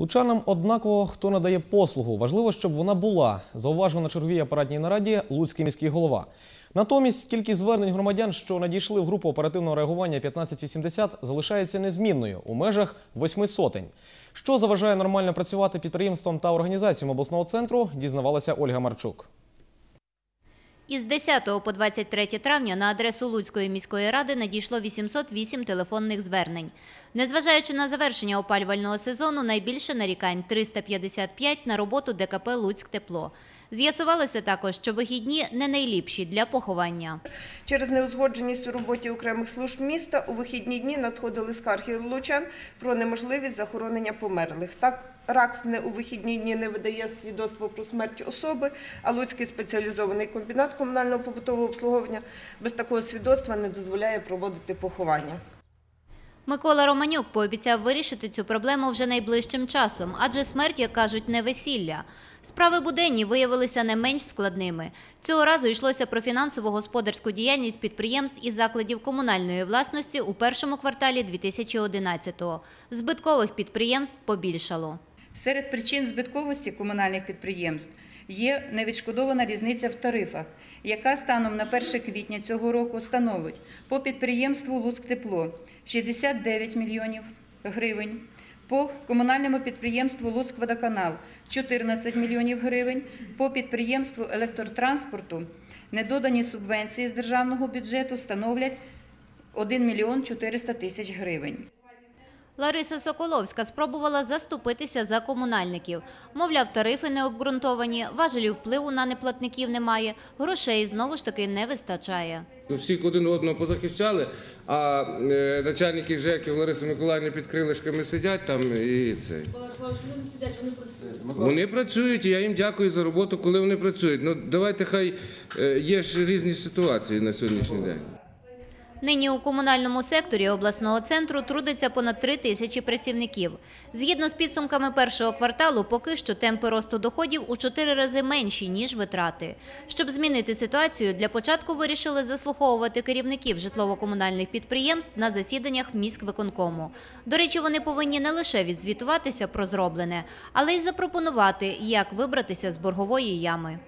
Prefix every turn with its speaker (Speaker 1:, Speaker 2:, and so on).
Speaker 1: Лучанам однаково хто надає послугу. Важливо, щоб вона була. Зауважив на черговій апаратній нараді Луцький міський голова. Натомість кількість звернень громадян, що надійшли в групу оперативного реагування 1580, залишається незмінною у межах восьми сотень. Що заважає нормально працювати підприємствам та організаціям обласного центру, дізнавалася Ольга Марчук.
Speaker 2: Із 10 по 23 травня на адресу Луцької міської ради надійшло 808 телефонних звернень. Незважаючи на завершення опалювального сезону, найбільше нарікань 355 на роботу ДКП Луцьк Тепло. З'ясувалося також, що вихідні не найліпші для поховання.
Speaker 3: Через неузгодженість у роботі окремих служб міста у вихідні дні надходили скарги лучан про неможливість захоронення померлих. Так, РАКС не у вихідні дні не видає свідоцтво про смерть особи, а Луцький спеціалізований комбінат комунального побутового обслуговування без такого свідоцтва не дозволяє проводити поховання.
Speaker 2: Микола Романюк пообіцяв вирішити цю проблему вже найближчим часом, адже смерть, як кажуть, не весілля. Справи буденні виявилися не менш складними. Цього разу йшлося про фінансово-господарську діяльність підприємств і закладів комунальної власності у першому кварталі 2011-го. Збиткових підприємств побільшало.
Speaker 4: Серед причин збитковості комунальних підприємств є невідшкодована різниця в тарифах, яка станом на 1 квітня цього року становить по підприємству «Луцьктепло» 69 мільйонів гривень, по комунальному підприємству «Луцькводоканал» 14 мільйонів гривень, по підприємству електротранспорту недодані субвенції з державного бюджету становлять 1 мільйон 400 тисяч гривень.
Speaker 2: Лариса Соколовська спробувала заступитися за комунальників. Мовляв, тарифи не обґрунтовані, важелів впливу на неплатників немає, грошей знову ж таки не вистачає.
Speaker 5: Всіх один одного позахищали, а е, начальники ЖЕКів Лариса Миколаївна під крилишками сидять там і це.
Speaker 6: Вони не сидять, вони працюють.
Speaker 5: Вони працюють, і я їм дякую за роботу, коли вони працюють. Ну давайте хай е, є ж різні ситуації на сьогоднішній день.
Speaker 2: Нині у комунальному секторі обласного центру трудиться понад три тисячі працівників. Згідно з підсумками першого кварталу, поки що темпи росту доходів у чотири рази менші, ніж витрати. Щоб змінити ситуацію, для початку вирішили заслуховувати керівників житлово-комунальних підприємств на засіданнях міськвиконкому. До речі, вони повинні не лише відзвітуватися про зроблене, але й запропонувати, як вибратися з боргової ями.